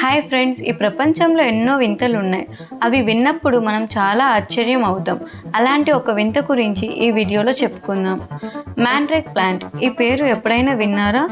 Hi friends ఈ ప్రపంచంలో ఎన్నో వింతలు ఉన్నాయి అవి విన్నప్పుడు మనం చాలా ఆశ్చర్యం అవుతాం. అలాంటి ఒక వింత గురించి ఈ వీడియోలో చెప్పుకుందాం. మ్యాండ్రేక్ ప్లాంట్ ఈ పేరు ఎప్పుడైనా విన్నారా?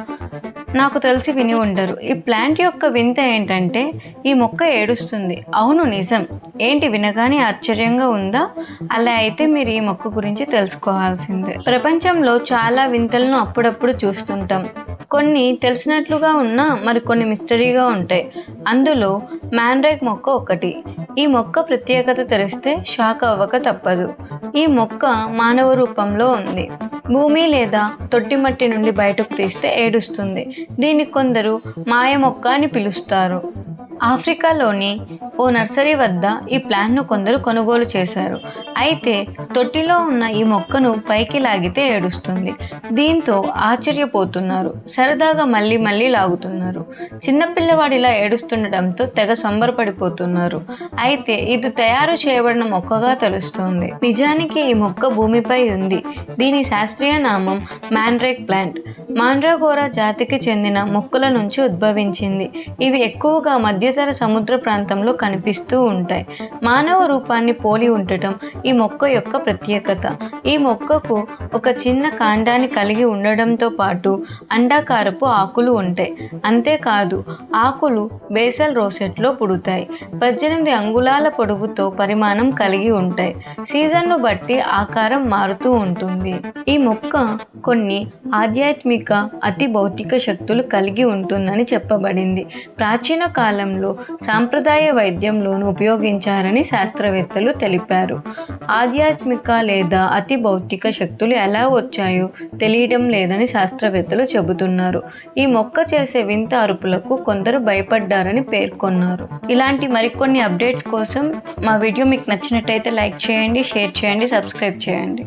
నాకు తెలిసి విని ఉండరు. ఈ ప్లాంట్ యొక్క వింత ఏంటంటే ఈ మొక్క ఏడుస్తుంది. అవును నిజం. ఏంటి వినగానే ఆశ్చర్యంగా ఉందా? అలా అయితే మీరు ఈ మొక్క గురించి తెలుసుకోవాల్సిందే. ప్రపంచంలో చాలా వింతలను అప్పుడప్పుడు చూస్తుంటాం. కొన్ని తెలిసినట్లుగా ఉన్నా మరి కొన్ని మిస్టరీగా ఉంటాయి. అందులో మ్యాండ్రైక్ మొక్క ఒకటి. ఈ మొక్క ప్రత్యేకత తెలిస్తే షాక్ అవ్వక తప్పదు. ఈ మొక్క మానవ రూపంలో ఉంది. భూమి లేదా తొట్టి మట్టి నుండి బయటకు తీస్తే ఏడుస్తుంది. దీన్ని కొందరు మాయ మొక్క అని పిలుస్తారు. ఆఫ్రికాలోని ఓ నర్సరీ వద్ద ఈ ప్లాంట్ను కొందరు కొనుగోలు చేశారు. అయితే తొట్టిలో ఉన్న ఈ మొక్కను పైకి లాగితే ఏడుస్తుంది. దీంతో ఆశ్చర్యపోతున్నారు. సరదాగా మళ్ళీ మళ్ళీ లాగుతున్నారు. చిన్నపిల్లవాడిలా ఏడుస్తుండటంతో తెగ సంబరపడిపోతున్నారు. అయితే ఇది తయారు చేయబడిన మొక్కగా తెలుస్తోంది. నిజానికి ఈ మొక్క భూమిపై ఉంది. దీని శాస్త్రీయ నామం మ్యాండ్రేక్ ప్లాంట్. మాండ్రాగోరా జాతికి చెందిన మొక్కల నుంచి ఉద్భవించింది. ఇవి ఎక్కువగా మధ్యతర సముద్ర ప్రాంతంలో కనిపిస్తూ ఉంటాయి. మానవ రూపాన్ని పోలి ఉండటం ఈ మొక్క యొక్క ప్రత్యేకత. ఈ మొక్కకు ఒక చిన్న కాండాన్ని కలిగి ఉండడంతో పాటు అండాకారపు ఆకులు ఉంటాయి. అంతేకాదు ఆకులు బేసల్ రోసెట్లో పుడతాయి. పద్దెనిమిది అంగుళాల పొడవుతో పరిమాణం కలిగి ఉంటాయి. సీజన్ను బట్టి ఆకారం మారుతూ ఉంటుంది. ఈ మొక్క కొన్ని ఆధ్యాత్మిక అతి భౌతిక శక్తులు కలిగి ఉంటుందని చెప్పబడింది. ప్రాచీన కాలంలో సాంప్రదాయ వైద్యంలోనూ ఉపయోగించారని శాస్త్రవేత్తలు తెలిపారు. ఆధ్యాత్మిక లేదా అతి భౌతిక శక్తులు ఎలా వచ్చాయో తెలియడం లేదని శాస్త్రవేత్తలు చెబుతున్నారు. ఈ మొక్క చేసే వింత అరుపులకు కొందరు భయపడ్డారని పేర్కొన్నారు. ఇలాంటి మరికొన్ని అప్డేట్స్ కోసం మా వీడియో మీకు నచ్చినట్టయితే లైక్ చేయండి షేర్ చేయండి సబ్స్క్రైబ్ చేయండి.